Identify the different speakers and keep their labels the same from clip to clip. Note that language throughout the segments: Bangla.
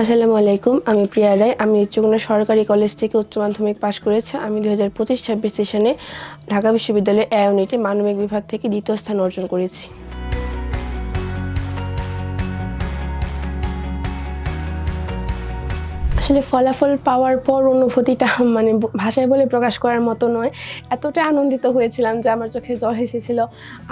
Speaker 1: আসসালামু আলাইকুম, আমি প্রিয়া রায়। আমি নেত্রকোনা সরকারি কলেজ থেকে উচ্চ মাধ্যমিক পাশ করেছি। আমি দু হাজার পঁচিশ ছাব্বিশ সেশনে ঢাকা বিশ্ববিদ্যালয়ের এ ইউনিটে মানবিক বিভাগ থেকে দ্বিতীয় স্থান অর্জন করেছি। আসলে ফলাফল পাওয়ার পর অনুভূতিটা মানে ভাষায় বলে প্রকাশ করার মতো নয়। এতটা আনন্দিত হয়েছিলাম যে আমার চোখে জল এসেছিল।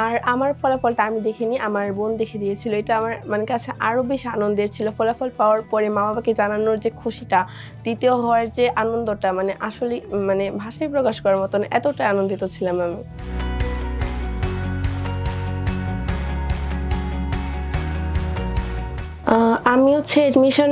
Speaker 1: আর আমার ফলাফলটা আমি দেখিনি, আমার বোন দেখে দিয়েছিল। এটা আমার মানে কাছে আরও বেশি আনন্দের ছিল। ফলাফল পাওয়ার পরে মা বাবাকে জানানোর যে খুশিটা, দ্বিতীয় হওয়ার যে আনন্দটা মানে আসলে মানে ভাষায় প্রকাশ করার মতো না এতটা আনন্দিত ছিলাম আমি। আমি হচ্ছে এডমিশন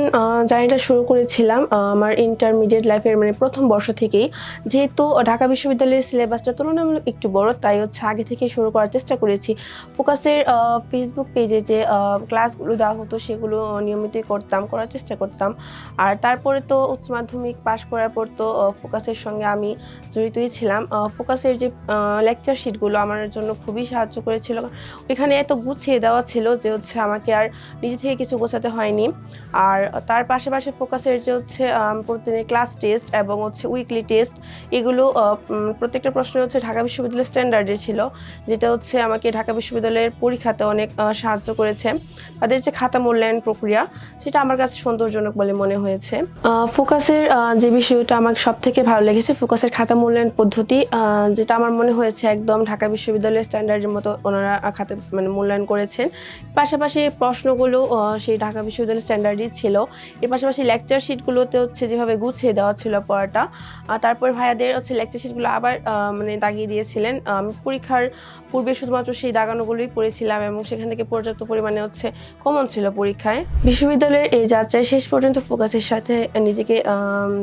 Speaker 1: জার্নিটা শুরু করেছিলাম আমার ইন্টারমিডিয়েট লাইফের মানে প্রথম বর্ষ থেকেই। যেহেতু ঢাকা বিশ্ববিদ্যালয়ের সিলেবাসটা তুলনামূলক একটু বড়, তাই হচ্ছে আগে থেকে শুরু করার চেষ্টা করেছি। ফোকাসের ফেসবুক পেজে যে ক্লাসগুলো দেওয়া হতো, সেগুলো নিয়মিতই করতাম, করার চেষ্টা করতাম। আর তারপরে তো উচ্চ মাধ্যমিক পাশ করার পর তো ফোকাসের সঙ্গে আমি জড়িতই ছিলাম। ফোকাসের যে লেকচার শিটগুলো আমার জন্য খুবই সাহায্য করেছিল। এখানে এত গুছিয়ে দেওয়া ছিল যে হচ্ছে আমাকে আর নিজে থেকে কিছু গোছাতে হয়নি। আর তার পাশাপাশি ফোকাসের যে হচ্ছে প্রতিদিনের ক্লাস টেস্ট এবং হচ্ছে উইকলি টেস্ট এগুলো প্রত্যেকটা প্রশ্ন হচ্ছে ঢাকা বিশ্ববিদ্যালয়ের স্ট্যান্ডার্ডের ছিল, যেটা হচ্ছে আমাকে ঢাকা বিশ্ববিদ্যালয়ের পরীক্ষাতে অনেক সাহায্য করেছে। তাদের যে খাতা মূল্যায়ন প্রক্রিয়া, সেটা আমার কাছে সন্তোষজনক বলে মনে হয়েছে। ফোকাসের যে বিষয়টা আমার সব থেকে ভালো লেগেছে ফোকাসের খাতা মূল্যায়ন পদ্ধতি যেটা আমার মনে হয়েছে একদম ঢাকা বিশ্ববিদ্যালয়ের স্ট্যান্ডার্ডের মতো ওনারা খাতে মানে মূল্যায়ন করেছেন। পাশাপাশি প্রশ্নগুলো সেই ঢাকা বিশ্ববিদ্যালয়ের স্ট্যান্ডার্ডই ছিল। এর পাশাপাশি লেকচার শিটগুলোতে হচ্ছে যেভাবে গুছিয়ে দেওয়া ছিল পড়াটা তারপর ভাইয়াদের হচ্ছে লেকচার শিটগুলো আবার মানে দাগিয়ে দিয়েছিলেন। আমি পরীক্ষার পূর্বে শুধুমাত্র সেই দাগানোগুলোই পড়েছিলাম এবং সেখান থেকে পর্যাপ্ত পরিমাণে হচ্ছে কমন ছিল পরীক্ষায়। বিশ্ববিদ্যালয়ের এই যাত্রায় শেষ পর্যন্ত ফোকাসের সাথে নিজেকে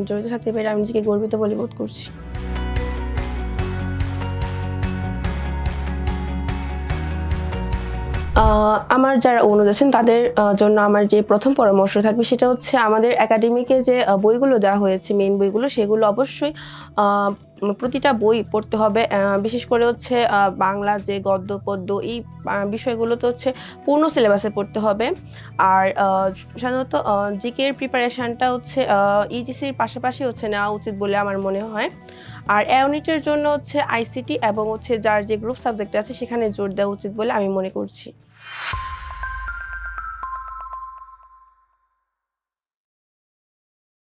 Speaker 1: জড়িত থাকতে পেরে আমি নিজেকে গর্বিত বলে বোধ করছি। আমার যারা অনুদ আছেন, তাদের জন্য আমার যে প্রথম পরামর্শ থাকবে সেটা হচ্ছে আমাদের একাডেমিকে যে বইগুলো দেওয়া হয়েছে মেইন বইগুলো, সেগুলো অবশ্যই প্রতিটা বই পড়তে হবে। বিশেষ করে হচ্ছে বাংলা যে গদ্য পদ্য এই বিষয়গুলো তো হচ্ছে পূর্ণ সিলেবাসে পড়তে হবে। আর সাধারণত জিকে এর প্রিপারেশনটা হচ্ছে ইজিসির পাশাপাশি হচ্ছে নেওয়া উচিত বলে আমার মনে হয়। আর ইউনিটের জন্য হচ্ছে আইসিটি এবং হচ্ছে যার যে গ্রুপ সাবজেক্ট আছে সেখানে জোর দেওয়া উচিত বলে আমি মনে করছি।